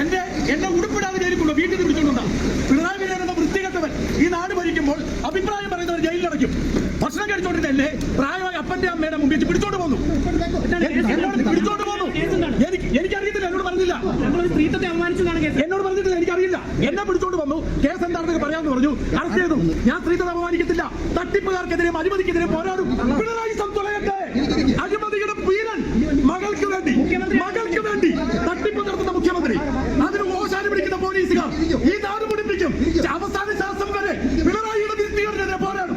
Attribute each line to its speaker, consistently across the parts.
Speaker 1: എന്റെ എന്നെ ഉടുപ്പിടാതെ ജയിലിക്കുള്ളൂ വീട്ടിൽ വിളിച്ചോണ്ടാ പിണറായി വിജയൻ എന്ന വൃത്തികെട്ടവൻ ഈ നാട് ഭരിക്കുമ്പോൾ അഭിപ്രായം പറയുന്നവർ ജയിലിലടയ്ക്കും ഭക്ഷണം കഴിച്ചോണ്ടിട്ടല്ലേ പ്രായമായ അപ്പന്റെ അമ്മയുടെ മുമ്പിൽ പിടിച്ചോണ്ട് പോന്നു. എന്നോട് പിടിച്ചോണ്ട് പോന്നു. എനിക്ക് എനിക്കറിയത്തില്ല. എന്നോട് പറഞ്ഞില്ല.
Speaker 2: സ്ത്രീത്വത്തെ
Speaker 1: എന്നോട് പറഞ്ഞിട്ടില്ല. എനിക്കറിയില്ല. എന്നെ പിടിച്ചോണ്ട് വന്നു. കേസ് എന്താണെന്ന് പറയാമെന്ന് പറഞ്ഞു. അറസ്റ്റ് ചെയ്തു. ഞാൻ സ്ത്രീത്വം അപമാനിക്കത്തില്ല. തട്ടിപ്പുകാർക്കെതിരെ അഴിമതിക്കെതിരെ പോരാടും പിണറായി സംതുലയട്ടെ അഴിമതിയുടെ പീരൻ മകൾക്ക് വേണ്ടി മകൾക്ക് വേണ്ടി തട്ടിപ്പ് നടത്തുന്ന മുഖ്യമന്ത്രി അതിന് ഓശാനം പിടിക്കുന്ന പോലീസുകാർ ഈ നാട് മുടിപ്പിക്കും. അവസാന ശ്വാസം വരെ പിണറായിയുടെ വിരുദ്ധീകരനെതിരെ പോരാടും.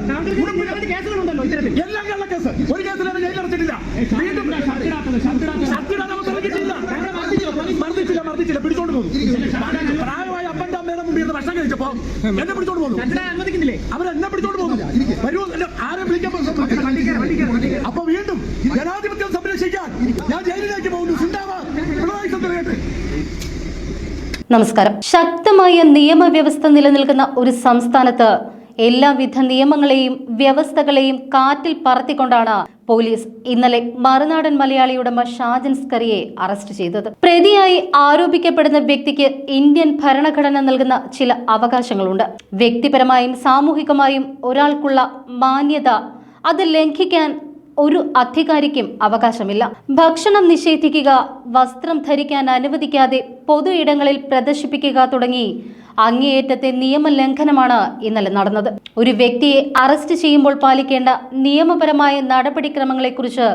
Speaker 1: എല്ലാം കേരള കേസ്. ഒരു കേസിലാണ് ജയിലടച്ചിട്ടില്ല വീണ്ടും ശക്തിയുടെ അവസ്ഥ നൽകിയിട്ടില്ല. മർദ്ദിച്ചില്ല മർദ്ദിച്ചില്ല പിടിച്ചോണ്ട് പോകും. പ്രായമായ അപ്പന്റെ അമ്മയുടെ മുമ്പിൽ ഇരുന്ന് ഭക്ഷണം കഴിച്ചപ്പോ എന്നെ പിടിച്ചോണ്ട് പോകും.
Speaker 2: ഷർട്ടിടാൻ
Speaker 1: അവരെന്നെ പിടിച്ചോണ്ട് പോകുന്നു വരൂ ആരെ വിളിക്കാൻ അപ്പൊ വീണ്ടും ജനാധിപത്യം സംരക്ഷിക്കാൻ ഞാൻ ജയിലിലേക്ക് പോകുന്നു സിന്ദാബാദ് പിണറായി സന്ദ്രേട്ട്
Speaker 3: നമസ്കാരം. ശക്തമായ നിയമവ്യവസ്ഥ നിലനിൽക്കുന്ന ഒരു സംസ്ഥാനത്ത് എല്ലാവിധ നിയമങ്ങളെയും വ്യവസ്ഥകളെയും കാറ്റിൽ പറത്തിക്കൊണ്ടാണ് പോലീസ് ഇന്നലെ മറുനാടൻ മലയാളി ഉടമ ഷാജൻ സ്കറിയെ അറസ്റ്റ് ചെയ്തത്. പ്രതിയായി ആരോപിക്കപ്പെടുന്ന വ്യക്തിക്ക് ഇന്ത്യൻ ഭരണഘടന നൽകുന്ന ചില അവകാശങ്ങളുണ്ട്. വ്യക്തിപരമായും സാമൂഹികമായും ഒരാൾക്കുള്ള മാന്യത അത് ലംഘിക്കാൻ ഒരു അധികാരിക്കും അവകാശമില്ല. ഭക്ഷണം നിഷേധിക്കുക വസ്ത്രം ധരിക്കാൻ അനുവദിക്കാതെ പൊതു ഇടങ്ങളിൽ പ്രദർശിപ്പിക്കുക തുടങ്ങി അങ്ങേയറ്റത്തെ നിയമലംഘനമാണ് ഇന്നലെ നടന്നത്. ഒരു വ്യക്തിയെ അറസ്റ്റ് ചെയ്യുമ്പോൾ പാലിക്കേണ്ട നിയമപരമായ നടപടിക്രമങ്ങളെക്കുറിച്ച്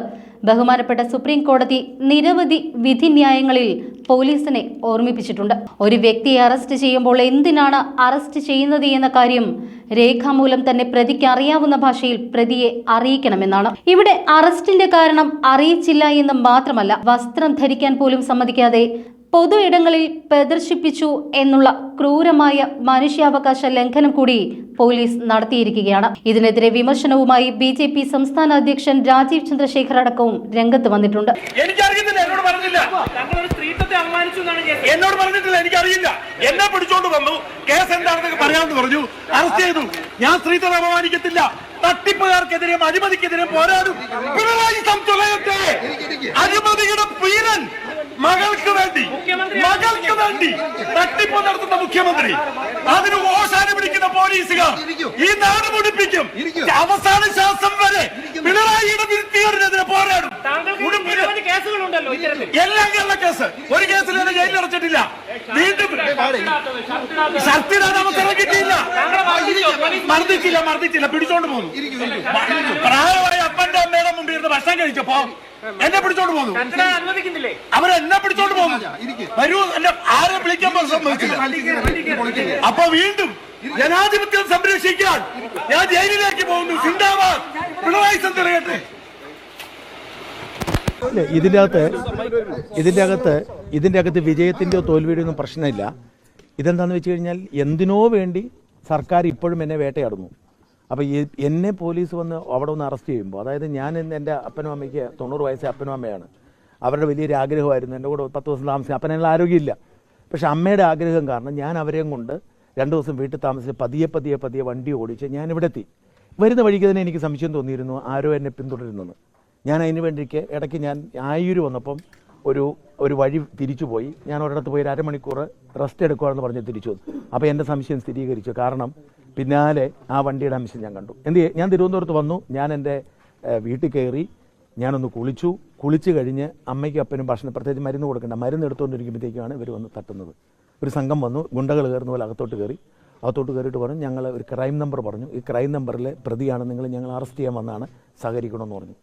Speaker 3: ബഹുമാനപ്പെട്ട സുപ്രീം കോടതി നിരവധി വിധിന്യായങ്ങളിൽ പോലീസിനെ ഓർമ്മിപ്പിച്ചിട്ടുണ്ട്. ഒരു വ്യക്തിയെ അറസ്റ്റ് ചെയ്യുമ്പോൾ എന്തിനാണ് അറസ്റ്റ് ചെയ്യുന്നത് എന്ന കാര്യം രേഖാമൂലം തന്നെ പ്രതിക്ക് അറിയാവുന്ന ഭാഷയിൽ പ്രതിയെ അറിയിക്കണമെന്നാണ്. ഇവിടെ അറസ്റ്റിന്റെ കാരണം അറിയിച്ചില്ല എന്ന് മാത്രമല്ല വസ്ത്രം ധരിക്കാൻ പോലും സമ്മതിക്കാതെ പൊതു ഇടങ്ങളിൽ പ്രദർശിപ്പിച്ചു എന്നുള്ള ക്രൂരമായ മനുഷ്യാവകാശ ലംഘനം കൂടി പോലീസ് നടത്തിയിരിക്കുകയാണ്. ഇതിനെതിരെ വിമർശനവുമായി ബി ജെ പി സംസ്ഥാന അധ്യക്ഷൻ രാജീവ് ചന്ദ്രശേഖർ അടക്കവും രംഗത്ത് വന്നിട്ടുണ്ട്.
Speaker 1: എന്നോട് പറഞ്ഞിട്ടില്ല എനിക്കറിയില്ല. എന്നെ പിടിച്ചോണ്ട് വന്നു. കേസ് എന്താണെന്നൊക്കെ പറയാമെന്ന് പറഞ്ഞു. അറസ്റ്റ് ചെയ്തു. ഞാൻ സ്ത്രീത്വം അപമാനിക്കത്തില്ല. തട്ടിപ്പുകാർക്കെതിരെയും അഴിമതിക്കെതിരെയും പോരാടും. പിണറായി സംതുലയട്ടെ അഴിമതിയുടെ പീരൻ മകൾക്ക് വേണ്ടി മകൾക്ക് വേണ്ടി തട്ടിപ്പ് നടത്തുന്ന മുഖ്യമന്ത്രി. അതിന് ഓശാന പിടിക്കുന്ന പോലീസുകാർ ഈ നാട് മുടിപ്പിക്കും. അവസാന ശ്വാസം വരെ പിണറായിയുടെ വിരുദ്ധീകരനെതിരെ പോരാടും. എല്ലാം കേരള കേസ്. ഒരു കേസിൽ എന്നെ ജയിലിൽ അടച്ചിട്ടില്ല. വീണ്ടും ഷർട്ടിടാൻ അവസരം കിട്ടിയില്ല. മർദ്ദിച്ചില്ല മർദ്ദിച്ചില്ല. പിടിച്ചോണ്ട് പോകുന്നു. പ്രായമായ അപ്പന്റെ അമ്മയുടെ മുമ്പിൽ ഇരുന്ന് ഭക്ഷണം കഴിച്ചപ്പോ എന്നെ പിടിച്ചോണ്ട് പോന്നു.
Speaker 2: അനുവദിക്കുന്നില്ലേ?
Speaker 1: അവരെന്നെ പിടിച്ചോണ്ട് പോന്നു. വരൂ എന്നെ ആരെ വിളിക്കാൻ സമ്മതിച്ചില്ല. അപ്പൊ വീണ്ടും ജനാധിപത്യം സംരക്ഷിക്കാൻ ഞാൻ ജയിലിലേക്ക് പോകുന്നു. സിന്ദാബാദ്. പിണറായി
Speaker 4: ഇല്ല, ഇതിന്റെ അകത്ത് ഇതിന്റെ അകത്ത് ഇതിന്റെ അകത്ത് വിജയത്തിന്റെയോ തോൽവിയുടെയോ ഒന്നും പ്രശ്നമില്ല. ഇതെന്താണെന്ന് വെച്ച് കഴിഞ്ഞാൽ എന്തിനോ വേണ്ടി സർക്കാർ ഇപ്പോഴും എന്നെ വേട്ടയാടുന്നു. അപ്പോൾ ഈ എന്നെ പോലീസ് വന്ന് അവിടെ ഒന്ന് അറസ്റ്റ് ചെയ്യുമ്പോൾ അതായത് ഞാൻ ഇന്ന് എന്റെ അപ്പനും അമ്മയ്ക്ക് തൊണ്ണൂറ് വയസ്സേ അപ്പനും അമ്മയാണ്. അവരുടെ വലിയൊരു ആഗ്രഹമായിരുന്നു. എന്റെ കൂടെ പത്ത് ദിവസം താമസിക്കും അപ്പനുള്ള ആരോഗ്യമില്ല. പക്ഷെ അമ്മയുടെ ആഗ്രഹം കാരണം ഞാൻ അവരെയും കൊണ്ട് രണ്ട് ദിവസം വീട്ടിൽ താമസിച്ച് പതിയെ പതിയെ പതിയെ വണ്ടി ഓടിച്ച് ഞാൻ ഇവിടെ എത്തി. വരുന്ന വഴിക്ക് തന്നെ എനിക്ക് സംശയം തോന്നിയിരുന്നു ആരോ എന്നെ പിന്തുടരുന്നെന്ന്. ഞാൻ അതിന് വേണ്ടിക്ക് ഇടയ്ക്ക് ഞാൻ ആയൂര് വന്നപ്പം ഒരു ഒരു വഴി തിരിച്ചു പോയി ഞാൻ ഒരിടത്ത് പോയി ഒരു അരമണിക്കൂർ റെസ്റ്റ് എടുക്കുകയാണെന്ന് പറഞ്ഞ് തിരിച്ചു വന്നു. അപ്പോൾ എന്റെ സംശയം സ്ഥിരീകരിച്ചു. കാരണം പിന്നാലെ ആ വണ്ടിയുടെ അംശം ഞാൻ കണ്ടു. എന്ത് ഞാൻ തിരുവനന്തപുരത്ത് വന്നു. ഞാൻ എന്റെ വീട്ടിൽ കയറി. ഞാനൊന്ന് കുളിച്ചു. കുളിച്ച് കഴിഞ്ഞ് അമ്മയ്ക്കും അപ്പനും ഭക്ഷണം പ്രത്യേകിച്ച് മരുന്ന് കൊടുക്കേണ്ട. മരുന്ന് എടുത്തുകൊണ്ടിരിക്കുമ്പോഴത്തേക്കാണ് ഇവർ വന്ന് തട്ടുന്നത്. ഒരു സംഘം വന്നു. ഗുണ്ടകൾ കയറുന്ന പോലെ അകത്തോട്ട് കയറി. അകത്തോട്ട് കയറിയിട്ട് പറഞ്ഞു ഞങ്ങൾ ഒരു ക്രൈം നമ്പർ പറഞ്ഞു. ഈ ക്രൈം നമ്പറിലെ പ്രതിയാണ്. നിങ്ങൾ ഞങ്ങൾ അറസ്റ്റ് ചെയ്യാൻ വന്നാണ് സഹകരിക്കണമെന്ന് പറഞ്ഞു.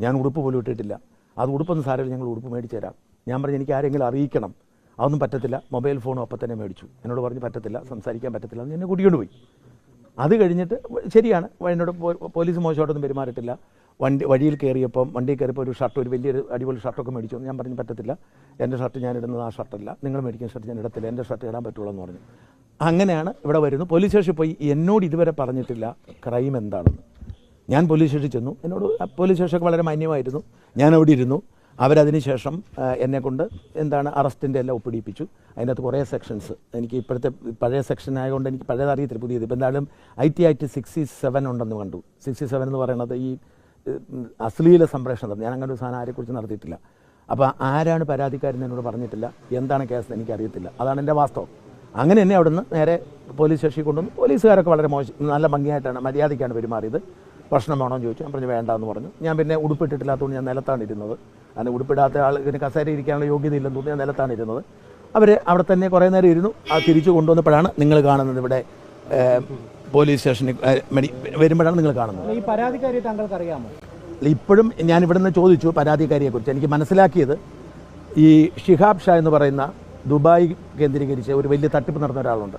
Speaker 4: ഞാൻ ഉടുപ്പ് പോലും ഇട്ടിട്ടില്ല. അത് ഉടുപ്പൊന്നും സാരമില്ല ഞങ്ങൾ ഉടുപ്പ് മേടിച്ചു തരാം. ഞാൻ പറഞ്ഞു എനിക്ക് ആരെങ്കിലും അറിയിക്കണം. അതൊന്നും പറ്റത്തില്ല. മൊബൈൽ ഫോണും അപ്പം തന്നെ മേടിച്ചു. എന്നോട് പറഞ്ഞ് പറ്റത്തില്ല സംസാരിക്കാൻ പറ്റത്തില്ല. എന്ന് എന്നെ കൂട്ടിക്കൊണ്ട് പോയി. അത് കഴിഞ്ഞിട്ട് ശരിയാണ്. എന്നോട് പോലീസ് മോശമായിട്ടൊന്നും പെരുമാറിയിട്ടില്ല. വണ്ടി വഴിയിൽ കയറിയപ്പം വണ്ടിയിൽ കയറിയപ്പോൾ ഒരു ഷർട്ട് ഒരു വലിയൊരു അടിപൊളി ഷർട്ടൊക്കെ മേടിച്ചു. ഞാൻ പറഞ്ഞു പറ്റത്തില്ല. എന്റെ ഷർട്ട് ഞാൻ ഇടുന്നത് ആ ഷർട്ടല്ല. നിങ്ങൾ മേടിക്കുന്ന ഷർട്ട് ഞാൻ ഇടത്തില്ല. എന്റെ ഷർട്ട് ഇടാൻ പറ്റുള്ളൂ എന്ന് പറഞ്ഞു. അങ്ങനെയാണ് ഇവിടെ വരുന്നത്. പോലീസ് സ്റ്റേഷനിൽ പോയി. എന്നോട് ഇതുവരെ പറഞ്ഞിട്ടില്ല ക്രൈം എന്താണെന്ന്. ഞാൻ പോലീസ് സ്റ്റേഷനിൽ ചെന്നു. എന്നോട് പോലീസ് സ്റ്റേഷനൊക്കെ വളരെ മാന്യമായിരുന്നു. ഞാൻ അവിടെ ഇരുന്നു. അവരതിന് ശേഷം ആ, എന്നെ കൊണ്ട് എന്താണ് അറസ്റ്റിന്റെ എല്ലാം ഒപ്പിടിപ്പിച്ചു. അതിനകത്ത് കുറേ സെക്ഷൻസ് എനിക്ക് ഇപ്പോഴത്തെ പഴയ സെക്ഷൻ ആയതുകൊണ്ട് എനിക്ക് പഴയത് അറിയത്തില്ല പുതിയത്. ഇപ്പം എന്തായാലും I T act sixty seven ഉണ്ടെന്ന് കണ്ടു. സിക്സ്റ്റി സെവൻ എന്ന് പറയുന്നത് ഈ അശ്ലീല സംപ്രേഷണം ഞാൻ അങ്ങനെ ഒരു സാധനം ആരെക്കുറിച്ച് നടത്തിയിട്ടില്ല. അപ്പോൾ ആരാണ് പരാതിക്കാരെന്ന് എന്നോട് പറഞ്ഞിട്ടില്ല. എന്താണ് കേസ് എനിക്കറിയത്തില്ല. അതാണ് എന്റെ വാസ്തവം. അങ്ങനെ എന്നെ അവിടുന്ന് നേരെ പോലീസ് സ്റ്റേഷനിൽ കൊണ്ടുവന്നു. പോലീസുകാരൊക്കെ വളരെ മോശം നല്ല ഭംഗിയായിട്ടാണ് മര്യാദയ്ക്കാണ് പെരുമാറിയത്. ഭക്ഷണം വേണോ എന്ന് ചോദിച്ചു. ഞാൻ പറഞ്ഞു വേണ്ട എന്ന് പറഞ്ഞു. ഞാൻ പിന്നെ ഉടുപ്പിട്ടിട്ടില്ലാത്തതുകൊണ്ട് ഞാൻ നിലത്താണ് ഇരുന്നത് അതിന് ഉടുപ്പിടാത്ത ആൾ ഇതിന് കസേര ഇരിക്കാനുള്ള യോഗ്യത ഇല്ലെന്ന് തോന്നി ഞാൻ നിലത്താണ് ഇരുന്നത് അവർ അവിടെ തന്നെ കുറേ നേരം ഇരുന്നു. ആ തിരിച്ചു കൊണ്ടുവന്നപ്പോഴാണ് നിങ്ങൾ കാണുന്നത് ഇവിടെ പോലീസ് സ്റ്റേഷനിൽ മെഡി വരുമ്പോഴാണ് നിങ്ങൾ കാണുന്നത്.
Speaker 5: ഈ പരാതിക്കാരി താങ്കൾക്ക് അറിയാമോ
Speaker 4: അല്ല, ഇപ്പോഴും ഞാൻ ഇവിടുന്ന് ചോദിച്ചു പരാതിക്കാരിയെക്കുറിച്ച്. എനിക്ക് മനസ്സിലാക്കിയത് ഈ ഷിഹാബ് ഷാ എന്ന് പറയുന്ന ദുബായ് കേന്ദ്രീകരിച്ച് ഒരു വലിയ തട്ടിപ്പ് നടന്ന ഒരാളുണ്ട്.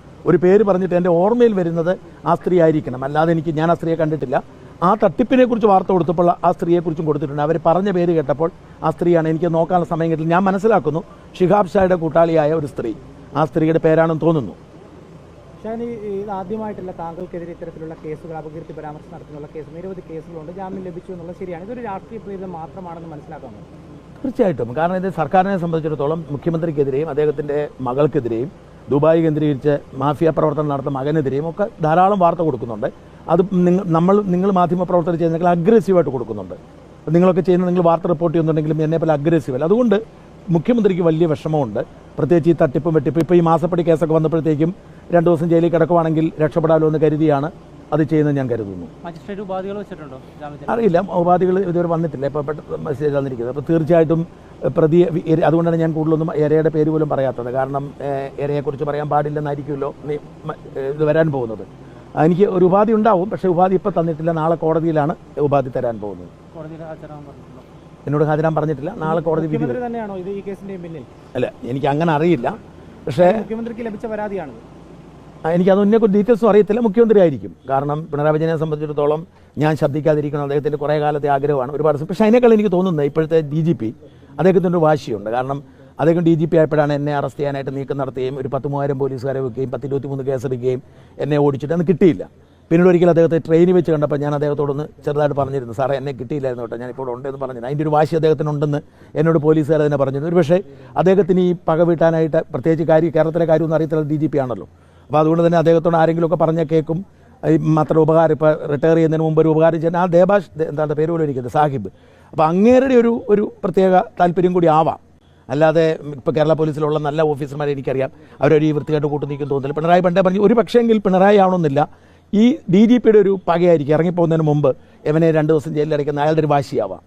Speaker 4: ഒരു പേര് പറഞ്ഞിട്ട് എന്റെ ഓർമ്മയിൽ വരുന്നത് ആ സ്ത്രീ ആയിരിക്കണം. അല്ലാതെ എനിക്ക് ഞാൻ ആ സ്ത്രീയെ കണ്ടിട്ടില്ല. ആ തട്ടിപ്പിനെ കുറിച്ച് വാർത്ത കൊടുത്തപ്പോൾ ആ സ്ത്രീയെക്കുറിച്ചും കൊടുത്തിട്ടുണ്ട്. അവർ പറഞ്ഞ പേര് കേട്ടപ്പോൾ ആ സ്ത്രീയാണ് എനിക്ക് നോക്കാനുള്ള സമയം കിട്ടില്ല. ഞാൻ മനസ്സിലാക്കുന്നു ഷിഹാബ് ഷായുടെ കൂട്ടാളിയായ ഒരു സ്ത്രീ. ആ സ്ത്രീയുടെ പേരാണെന്ന് തോന്നുന്നു.
Speaker 5: ഷാനി ഇത് ആദ്യമായിട്ടല്ല താങ്കൾക്കെതിരെ ഇത്തരത്തിലുള്ള കേസുകൾ അപകീർത്തി പരാമർശം നടത്തുന്നുള്ള കേസ് നിരവധി കേസുകളുണ്ട്. ജാമ്യം ലഭിച്ചു എന്നുള്ളത് ശരിയാണ്. ഇതൊരു രാഷ്ട്രീയ പ്രേരിതം മാത്രമാണെന്ന് മനസ്സിലാക്കാമോ
Speaker 4: തീർച്ചയായിട്ടും. കാരണം ഇത് സർക്കാരിനെ സംബന്ധിച്ചിടത്തോളം മുഖ്യമന്ത്രിക്കെതിരെയും അദ്ദേഹത്തിന്റെ മകൾക്കെതിരെയും ദുബായ് കേന്ദ്രീകരിച്ച് മാഫിയ പ്രവർത്തനം നടത്തുന്ന മകനെതിരെയും ഒക്കെ ധാരാളം വാർത്ത കൊടുക്കുന്നുണ്ട്. അത് നിങ്ങൾ നമ്മൾ നിങ്ങൾ മാധ്യമ പ്രവർത്തനം ചെയ്യുന്നെങ്കിൽ അഗ്രസീവായിട്ട് കൊടുക്കുന്നുണ്ട്. നിങ്ങളൊക്കെ ചെയ്യുന്ന നിങ്ങൾ വാർത്ത റിപ്പോർട്ട് ചെയ്യുന്നുണ്ടെങ്കിലും എന്നെ പോലെ അഗ്രസീവ് അല്ല. അതുകൊണ്ട് മുഖ്യമന്ത്രിക്ക് വലിയ വിഷമമുണ്ട്. പ്രത്യേകിച്ച് ഈ തട്ടിപ്പും വെട്ടിപ്പും. ഇപ്പോൾ ഈ മാസപ്പടി കേസൊക്കെ വന്നപ്പോഴത്തേക്കും രണ്ട് ദിവസം ജയിലിൽ കിടക്കുവാണെങ്കിൽ രക്ഷപ്പെടാമല്ലോ എന്ന് കരുതിയാണ്. അത് ചെയ്യുന്നത് ഞാൻ കരുതുന്നു.
Speaker 5: മജിസ്ട്രേറ്റ് ഉപാധികൾ വെച്ചിട്ടുണ്ടോ
Speaker 4: അറിയില്ല. ഉപാധികൾ ഇതുവരെ വന്നിട്ടില്ല. ഇപ്പോൾ പെട്ടെന്ന് മെസ്സേജ് തന്നിരിക്കുന്നത് അപ്പോൾ തീർച്ചയായിട്ടും എര- അതുകൊണ്ടാണ് ഞാൻ കൂടുതലൊന്നും എരയുടെ പേര് പോലും പറയാത്തത്. കാരണം എരയെക്കുറിച്ച് പറയാൻ പാടില്ലെന്നായിരിക്കുമല്ലോ ഇത് വരാൻ പോകുന്നത്. എനിക്ക് ഒരു ഉപാധി ഉണ്ടാവും. പക്ഷേ ഉപാധി ഇപ്പോൾ തന്നിട്ടില്ല. നാളെ കോടതിയിലാണ് ഉപാധി തരാൻ പോകുന്നത്. എന്നോട് ഹാജരാൻ പറഞ്ഞിട്ടില്ല. നാളെ കോടതി വിധി അല്ല എനിക്ക് അങ്ങനെ അറിയില്ല. പക്ഷേ
Speaker 5: മുഖ്യമന്ത്രിക്ക് ലഭിച്ച പരാതിയാണ്
Speaker 4: എനിക്ക് അതൊന്നെ ഡീറ്റെയിൽസും അറിയത്തില്ല. മുഖ്യമന്ത്രി ആയിരിക്കും കാരണം പിണറായി വിജയനെ സംബന്ധിച്ചിടത്തോളം ഞാൻ ശബ്ദിക്കാതിരിക്കണം അദ്ദേഹത്തിന്റെ കുറേ കാലത്തെ ആഗ്രഹമാണ്. ഒരുപാട് പക്ഷേ അതിനേക്കാൾ എനിക്ക് തോന്നുന്നത് ഇപ്പോഴത്തെ ഡി ജി പി അദ്ദേഹത്തിന്റെ ഒരു വാശിയുണ്ട്. കാരണം അദ്ദേഹം ഡി ജി പി ആയപ്പോഴാണ് എന്നെ അറസ്റ്റ് ചെയ്യാനായിട്ട് നീക്കം നടത്തുകയും ഒരു പത്ത് മൂവായിരം പോലീസുകാരെ വെക്കുകയും പത്ത് ഇരുപത്തി മൂന്ന് കേസെടുക്കുകയും എന്നെ ഓടിച്ചിട്ട് അന്ന് കിട്ടിയില്ല. പിന്നീട് ഒരിക്കൽ അദ്ദേഹത്തെ ട്രെയിനിൽ വെച്ച് കണ്ടപ്പോൾ ഞാൻ അദ്ദേഹത്തോടൊന്ന് ചെറുതായിട്ട് പറഞ്ഞിരുന്നു സാറേ എന്നെ കിട്ടിയില്ലായിരുന്നു കേട്ടോ. ഞാനിപ്പോൾ ഉണ്ടെന്ന് പറഞ്ഞിരുന്നു. അതിന്റെ ഒരു വാശി അദ്ദേഹത്തിനുണ്ടെന്ന് എന്നോട് പോലീസുകാർ തന്നെ പറഞ്ഞിരുന്നു. ഒരു പക്ഷേ അദ്ദേഹത്തിന് ഈ പക വീട്ടാനായിട്ട് പ്രത്യേകിച്ച് കാര്യം കേരളത്തിലെ കാര്യമൊന്നും അറിയത്തില്ല ഡി ജി പി ആണല്ലോ. അപ്പോൾ അതുകൊണ്ട് തന്നെ അദ്ദേഹത്തോട് ആരെങ്കിലുമൊക്കെ പറഞ്ഞ കേൾക്കും ഈ മാത്രം ഉപകാരം ഇപ്പോൾ റിട്ടയർ ചെയ്യുന്നതിന് മുമ്പ് ഒരു ഉപകാരം ചെയ്യുന്ന ആ ദേബാഷ് എന്താണ് പേര് പോലും ഇരിക്കുന്നത് സാഹിബ്. അപ്പോൾ അങ്ങേരുടെ ഒരു ഒരു പ്രത്യേക താല്പര്യം കൂടി ആവാം. അല്ലാതെ ഇപ്പോൾ കേരള പോലീസിലുള്ള നല്ല ഓഫീസർമാരെ എനിക്കറിയാം. അവരൊരു ഈ വൃത്തികെട്ട് കൂട്ടു നീക്കും തോന്നുന്നില്ല. പിണറായി പണ്ടേ പറഞ്ഞു ഒരു പക്ഷേങ്കിൽ പിണറായി ആവണമെന്നില്ല. ഈ ഡി ജി പിയുടെ ഒരു പകയായിരിക്കും. ഇറങ്ങിപ്പോകുന്നതിന് മുമ്പ് എവനെ രണ്ട് ദിവസം ജയിലിൽ അടയ്ക്കുന്ന അയാളുടെ ഒരു വാശിയാവാം.